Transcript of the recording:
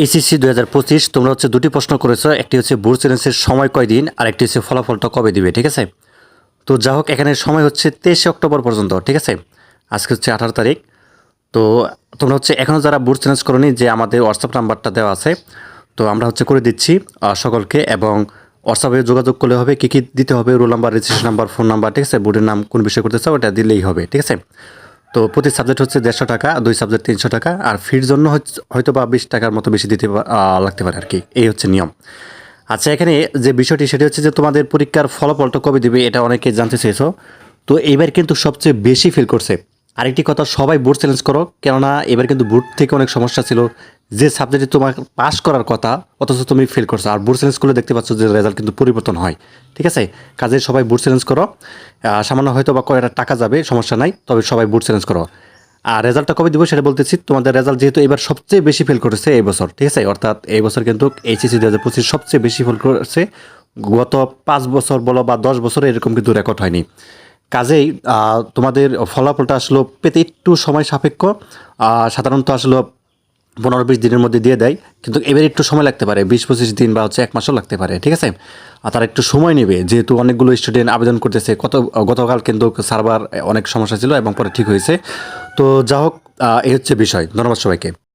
HSC দুই হাজার পঁচিশ, তোমরা হচ্ছে দুটি প্রশ্ন করেছ, একটি হচ্ছে বোর্ড চ্যালেঞ্জের সময় কয়দিন আর একটি হচ্ছে ফলাফলটা কবে দিবে, ঠিক আছে? তো যা হোক, এখানে সময় হচ্ছে তেইশে অক্টোবর পর্যন্ত, ঠিক আছে? আজকে হচ্ছে আঠারো তারিখ। তো তোমরা হচ্ছে এখনও যারা বুট চ্যালেঞ্জ করনি, যে আমাদের হোয়াটসঅ্যাপ নাম্বারটা দেওয়া আছে, তো আমরা হচ্ছে করে দিচ্ছি সকলকে, এবং হোয়াটসঅ্যাপে যোগাযোগ করলে হবে, কী কী দিতে হবে, roll number, registration number, phone number, ঠিক আছে? বোর্ডের নাম কোন বিষয় করতে চাও, ওটা দিলেই হবে, ঠিক আছে? তো প্রতি সাবজেক্ট হচ্ছে দেড়শো টাকা, দুই সাবজেক্ট তিনশো টাকা, আর ফির জন্য হয়তো বা বিশ টাকার মতো বেশি দিতে লাগতে পারে আর কি এই হচ্ছে নিয়ম। আচ্ছা এখানে যে বিষয়টি সেটি হচ্ছে যে তোমাদের পরীক্ষার ফলাফলটা কবে দিবে এটা অনেকে জানতে চেয়েছো। তো এবার কিন্তু সবচেয়ে বেশি ফিল করছে। আরেকটি কথা সবাই বোর্ড চ্যালেঞ্জ করো, কেননা এবার কিন্তু বোর্ড থেকে অনেক সমস্যা ছিল। যে সাবজেক্টে তোমার পাস করার কথা, অথচ তুমি ফেল করছ। আর বোর্ড করলে দেখতে পাচ্ছ যে রেজাল্ট কিন্তু পরিবর্তন হয়। ঠিক আছে? কাজে সবাই বোর্ড চ্যালেঞ্জ করো সামান্য হয়তো বা কয়েকটা টাকা যাবে, সমস্যা নাই, তবে সবাই বোর্ড চ্যালেঞ্জ করো। আর রেজাল্টটা কবে দিব সেটা বলতেছি, তোমাদের রেজাল্ট যেহেতু এবার সবচেয়ে বেশি ফেল করেছে এই বছর, ঠিক আছে? অর্থাৎ এই বছর কিন্তু এইচএসসি দু হাজার পঁচিশ সবচেয়ে বেশি ফেল করেছে। গত পাঁচ বছর বলো বা দশ বছরে এরকম কিন্তু রেকর্ড হয়নি। কাজেই তোমাদের ফলাফলটা আসলো পেতে একটু সময় সাপেক্ষ। সাধারণত আসলে পনেরো বিশ দিনের মধ্যে দিয়ে দেয়, কিন্তু এবার একটু সময় লাগতে পারে বিশ পঁচিশ দিন বা হচ্ছে এক মাসও লাগতে পারে, ঠিক আছে? আর তারা একটু সময় নেবে, যেহেতু অনেকগুলো স্টুডেন্ট আবেদন করতেছে, কত, গতকাল কিন্তু সার্ভার অনেক সমস্যা ছিল এবং পরে ঠিক হয়েছে। তো যা হোক এই হচ্ছে বিষয়। ধন্যবাদ সবাইকে।